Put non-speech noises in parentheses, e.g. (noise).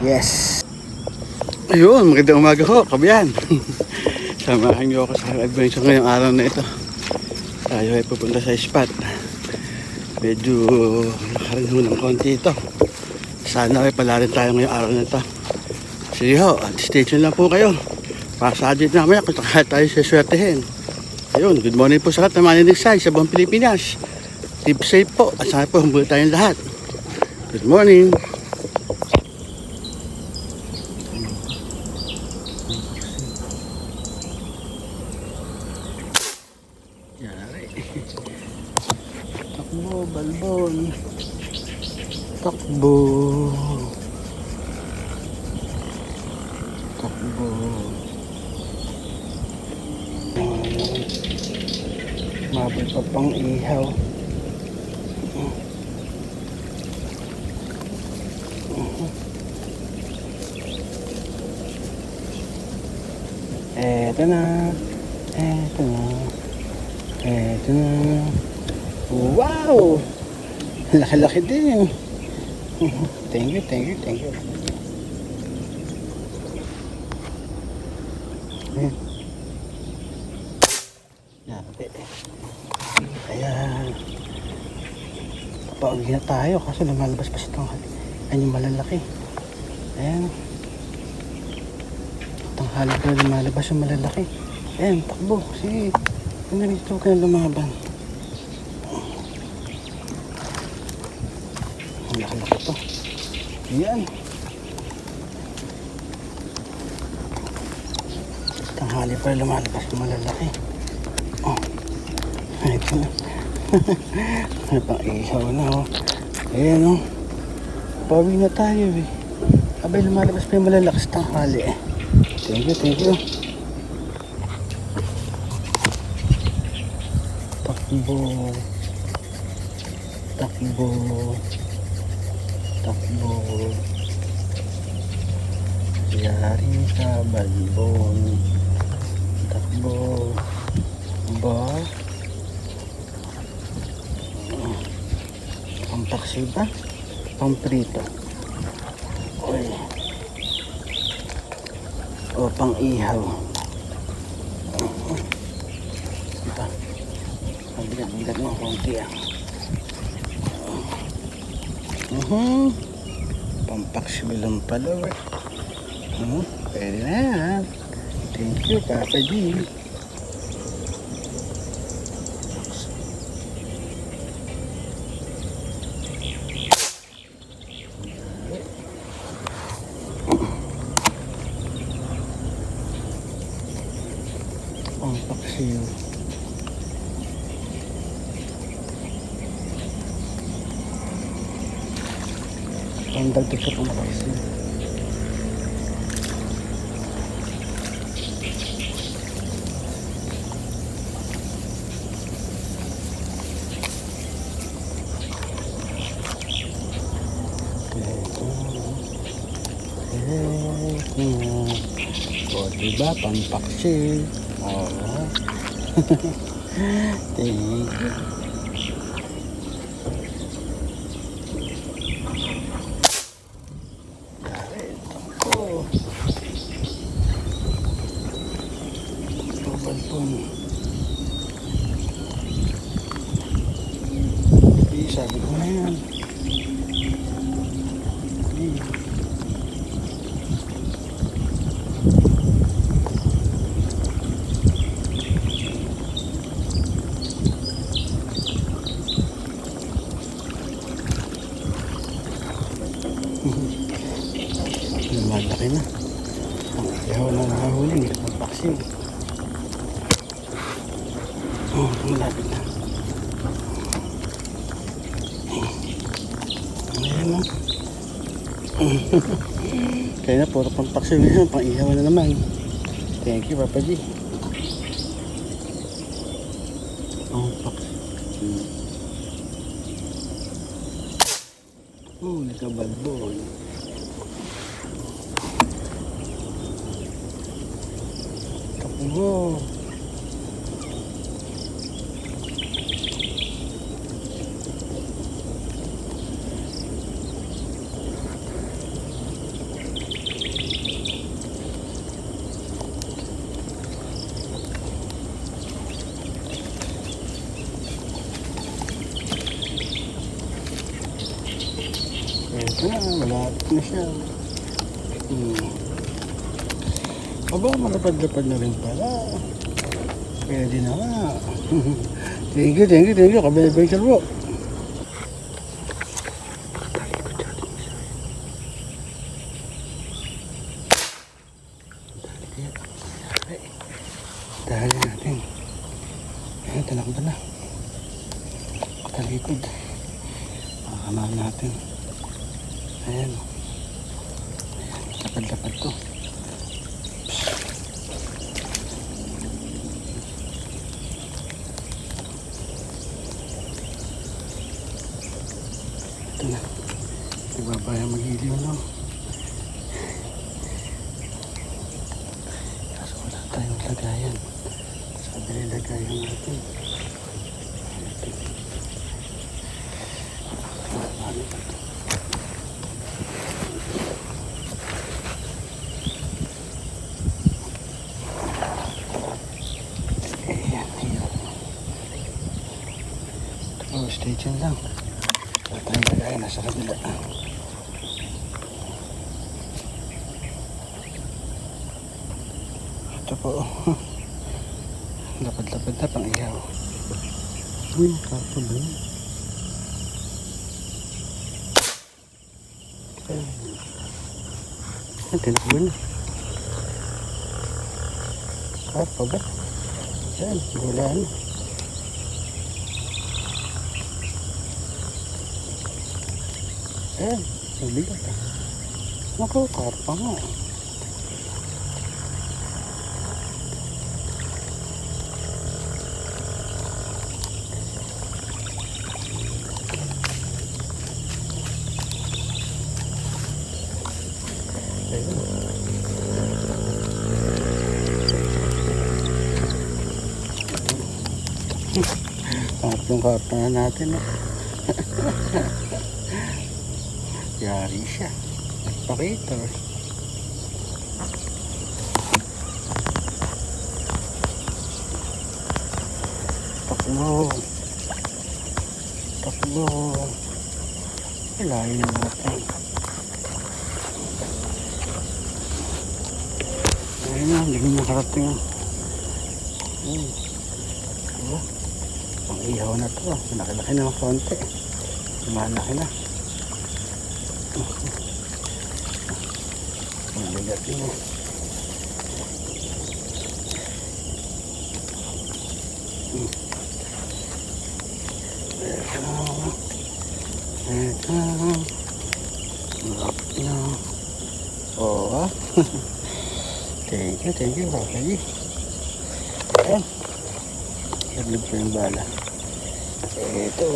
Yes. Ayun, magandang umaga ko, kabayan. (laughs) Samahan niyo ako sa adventure ngayong araw na ito. Tayo ay pupunta sa spot. Medyo nakarin ho ng konti ito. Sana ay pala rin tayo ngayong araw na ito. Sige ho, at stay tuned lang po kayo. Para sa atin namaya kung saka tayo siswertehin. Ayun, good morning po sa lahat ng maninig sa sa buong Pilipinas. Keep safe po at sana po humuli tayong lahat. Good morning. Yari. Takbo, balbon. Takbo. Takbo. Mabay pa pang ihaw. Eto na. Eto na. Eto na. Wow! Laki-laki din. Thank you, thank you, thank you. Ayan. Yabi. Ayan. Papauwi na tayo kasi lumalabas pa sa tanghali. Ayan yung malalaki. Ayan. Tanghali ko lumalabas yung malalaki. Ayan, takbo. Sige. Ano rito ka na lumaban? Laki-laki to. Ayan. Tanghali pa lumalabas yung malalaki. Oh. Ito na. (laughs) Ano pang ihaw na oh. Ayan oh. Pawi na tayo eh. Abay lumalabas pa yung malalaki sa tanghali eh. Thank you, thank you. Takbo. Takbo. Takbo. Yari ka balbon. Takbo. Ba? Pampaksi ba? Pamprito. Uy. O pang ihaw. Ito. Mabigat-bigat mo konti ah. Mhm. Pampaksi bilang pala. Hmm, pwede na. Thank you, Papa G. Ang sa pampaksi. Ito. Ito. O, diba? Pampaksi. Oo. Thank you. Yari, tampo. Tubalpon. Eh, sabi ko na yan. Eh. Lumalaki na. Ang ihaw na nakahuli. Ang vaccine. Oh, malapit na. Ayan na. (laughs) Kaya na, puro pang vaccine na Pang ihaw na naman. Thank you, Papa G. Oh, vaccine. Oh, nagkabalbon. Takbo. Ah, na siya. Hmm. Aba, malapad-lapad na rin pala. Pwede na nga. (laughs) thank you, thank you, thank you. Kabay-bay ka po. Dahil natin. Ayan, talakbo na. Talikod. Makakamahan natin. Ayan. Ayan, lapad-lapad to. Ito na. Nagbabaya mag-iliw, no? Kaso wala tayong lagayan. Sabi nila lagayan natin. Ano ba ito? Oh, stay tuned lang. Wala tayong lagayan. Nasa kabila. Ito po. (laughs) Lapad-lapad na pang iyaw. Uy, kapo ba yun? Ay, tinakbo na. Kapo ba? Yan, gula na. Ayan, nabigat ah. Naku, karpa nga. Tatlong karpa na natin. (laughs) ah. Yari siya. Nagpakita. Takbo. Takbo. Ilayin natin. Ayun na, hindi ko nakarating. ah. Diba? Ang ihaw na to. Malaki-laki na konti. Malaki na. Ang bigat. Hmm. Ito. Ito. Malapit na. Oo thank you, thank you, Rocky. Ayan. Saglit ko yung bala. Ito.